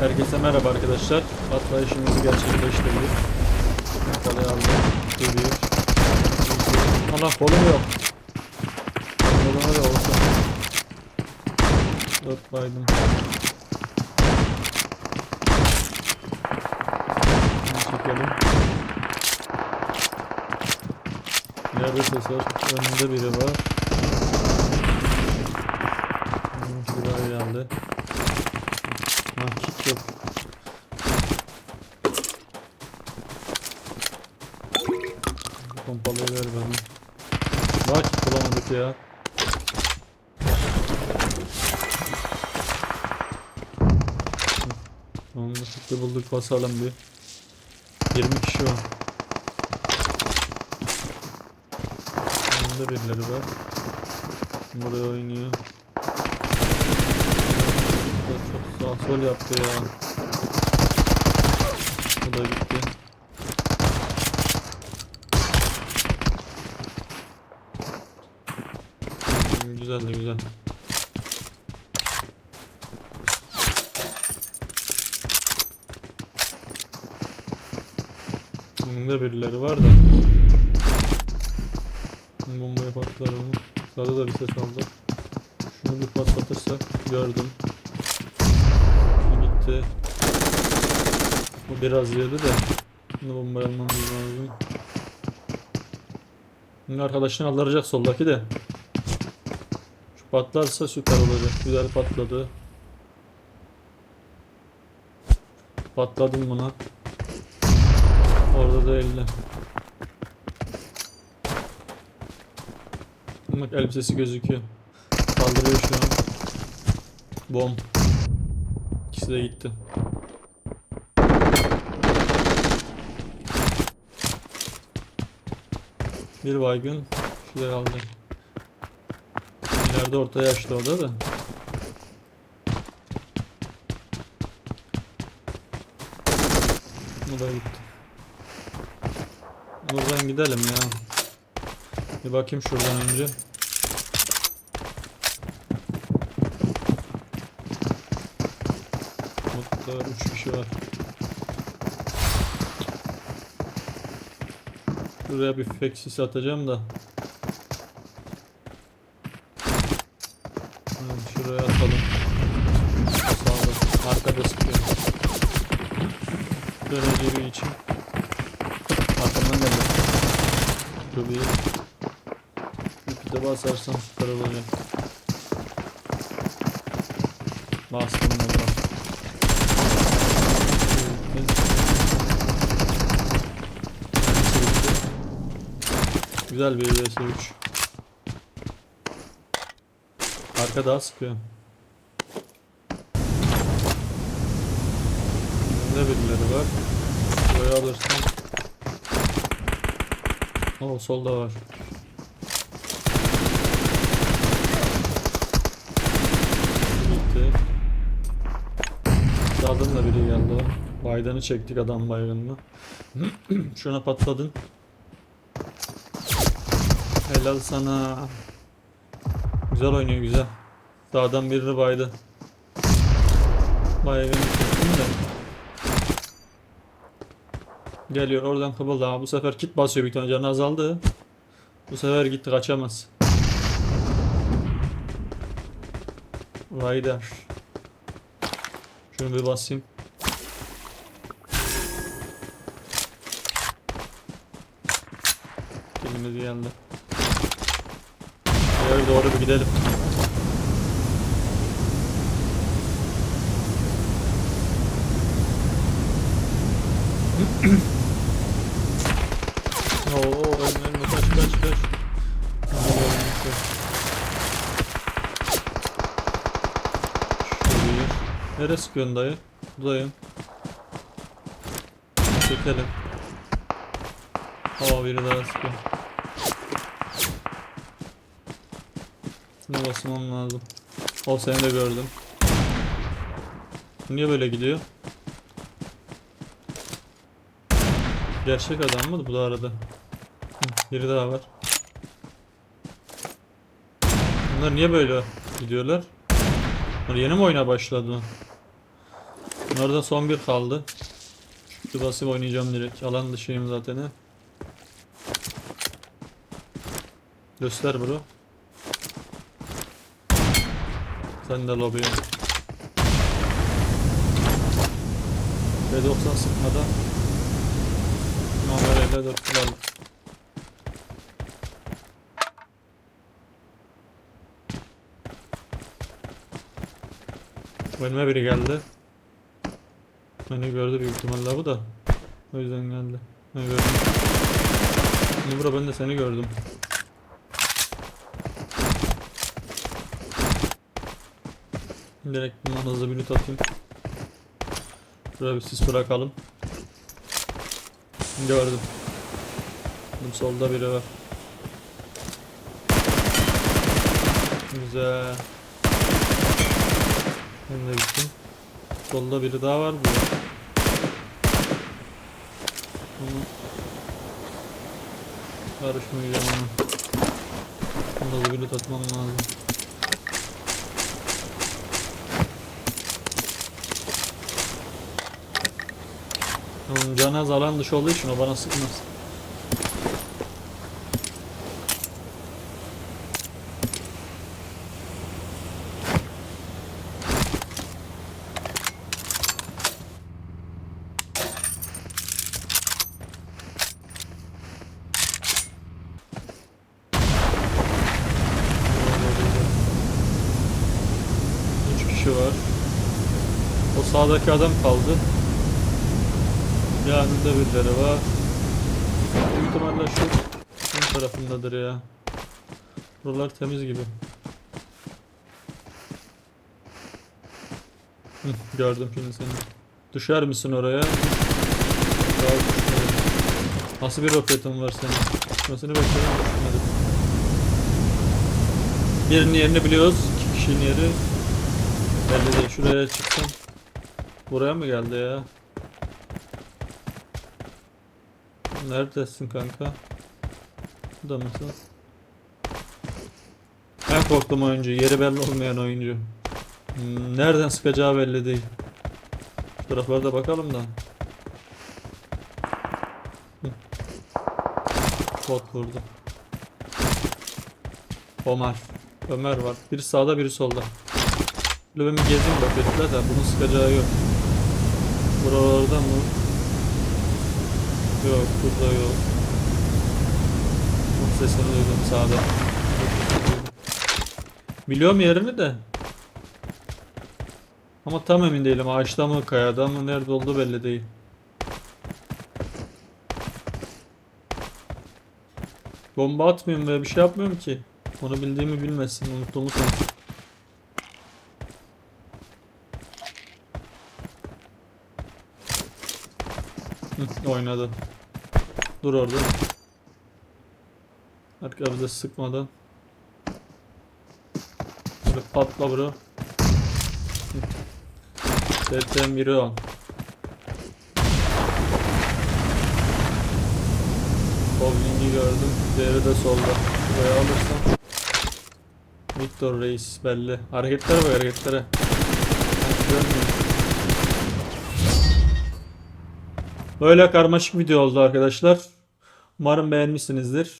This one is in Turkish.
Herkese merhaba arkadaşlar. Atlayışımızı gerçekleştirdik. Kalayı aldım. Geliyor. Allah kolum yok. Kolum öyle olsun. Dört baydım. Çekelim. Nerede ses? Önünde biri var. Daha geldi. Ha kit yok. Pompalıyı ver bana. Kit bulamadık ya. Kitle bulduk basalım bir. 20 kişi var. Önünde birileri var. Buraya oynuyor. Sol yaptı ya. Bu da gitti. Hmm, Güzel de güzel. Bunda birileri var da. Bombaya patlar onu. Sağda da bir ses aldı. Şunu bir patlatırsak gördüm. Gitti. Bu biraz yedi de. Bunu bombayı almamız lazım. Şimdi arkadaşını aldıracak soldaki de. Şu patlarsa süper olacak. Güzel patladı. Patladım buna. Orada da elle. Bak elbisesi gözüküyor. Kaldırıyor şu an. Bom. İkisi de gitti. Bir baygın. Şurada kaldı. İleride orta yaşlı o da da. Bu da gitti. Buradan gidelim ya. Bir bakayım şuradan önce. Burada 3 kişi var. Şuraya bir fake sis atacağım da. Evet, şuraya atalım. Sağda. Arkada sıkıyor. Döneceği için. Arkamdan geldi. Çok iyi. Bir pite basarsam süper olacak. Bastım valla. Güzel bir vs3. Arka daha sıkıyor. Ne birileri var. Buraya alırsam. O solda var. Gitti. Sağdan da biri geldi. Baydanı çektik adam baygınını. Şuna patladın. Helal sana. Güzel oynuyor güzel. Sağdan birini baydı. Baygını çektim de. Geliyor oradan kıvıldı bu sefer kit basıyor bir tane canı azaldı. Bu sefer gitti kaçamaz. Rider. Şunu bir basayım. Kilimiz geldi. Şöyle doğru bir gidelim. Oo, önüne kaç kaç kaç. Şurayı. Nereye sıkıyorsun dayı? Buradayım. Çekelim. Hava biri daha sıkıyor. Şuna basmam lazım. O seni de gördüm. Niye böyle gidiyor? Gerçek adam mı bu da arada? Biri daha var. Bunlar niye böyle gidiyorlar? Bunlar yeni mi oyuna başladı? Bunlarda son bir kaldı. Şu basıp oynayacağım direkt. Alan dışıyım zaten. he. Göster bro. Sen de lobiye. B90 sıkmadan Numarayla 4 kullandım. Önüme biri geldi. Beni gördü büyük ihtimalle bu da. O yüzden geldi. Ben gördüm. Şimdi bura ben de seni gördüm. Direkt bundan hızlı bir loot atayım. Şuraya bir sis bırakalım. Gördüm. Benim solda biri var. Güzel. Ben de gittim. Solda biri daha var. Ama karışmayacağım ona. Bunda da bir loot atmam lazım. Onun canı alan dışı olduğu için o bana sıkmaz. Üç kişi var. O sağdaki adam kaldı. Yanında birileri var. Büyük ihtimalle şu ön tarafındadır ya. Buralar temiz gibi. Hı, gördüm şimdi seni. Düşer misin oraya? Nasıl bir roketin var senin? Düşmesini bekledim. Birinin yerini biliyoruz. İki kişinin yeri. Belli değil. Şuraya çıksam. Buraya mı geldi ya? Neredesin kanka? Burada mısın? En korktuğum oyuncu. Yeri belli olmayan oyuncu. Hmm, Nereden sıkacağı belli değil. Şu taraflarda bakalım da. Bot vurdu. Ömer. Ömer var. Biri sağda biri solda. Şöyle ben bir gezeyim bak herifler de bunun sıkacağı yok. Buralarda mı? Yok burada yok. Çok sesini duydum sağda. Biliyorum yerini de. Ama tam emin değilim. Ağaçta mı kayada mı nerede olduğu belli değil. Bomba atmıyorum ve bir şey yapmıyorum ki. Onu bildiğimi bilmesin. Unuttuğumu oynadı. Dur orada. Arka bize sıkmadan. Böyle patla bro. TTM biri on. Bowling'i gördüm. Diğeri de solda. Buraya alırsam. Victor Reis belli. Hareketlere bak hareketlere. Görmüyorum. Böyle karmaşık video oldu arkadaşlar. Umarım beğenmişsinizdir.